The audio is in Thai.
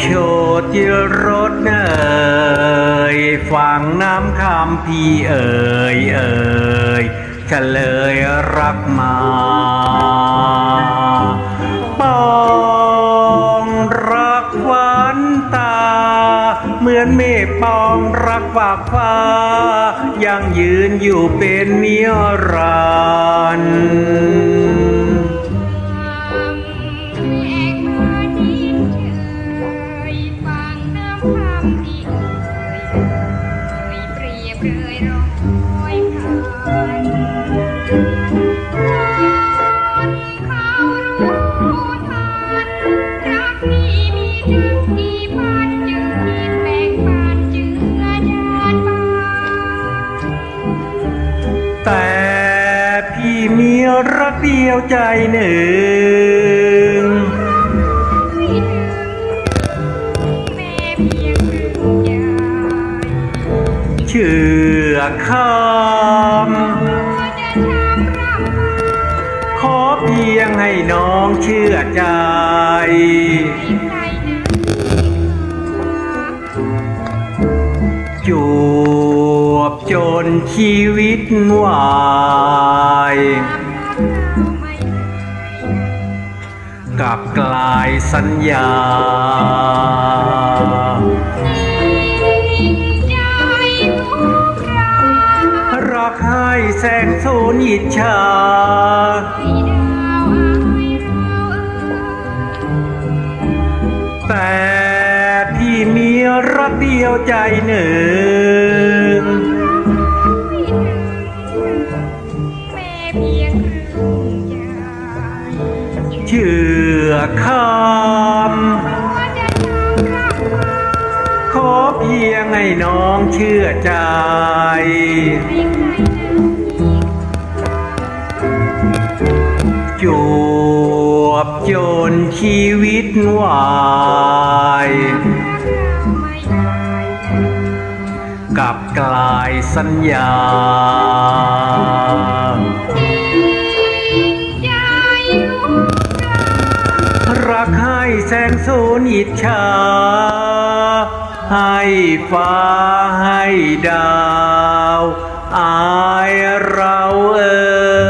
โชติรสเอ่ยฟังน้ำคำพี่เอ่ยเอ่ยเฉลยรักมาปองรักหวานตา เหมือนเมฆปองรักฝากฟ้า ยังยืนอยู่เป็นนิรันดร์ แต่พี่มีรักเดียวใจหนึ่งไม่ถึงแม่เพียงครึ่งใจเชื่อคพอจะทำรับำขอเพียงให้น้องเชื่อใจ จนชีวิตวายไม่เคยกลับกลายสัญญาใจทุกครารักให้แสงสูญอิจฉาให้ดาวให้เราเอ่ยแต่พี่มีรักเดียวใจหนึ่ง เชื่อคำรับำขอเพียงให้น้องเชื่อใจ จวบจนชีวิตวายไม่ได้กลับกลายสัญญา แสงสูนอิจฉา ให้ฟ้าให้ดาว อายเราเอ่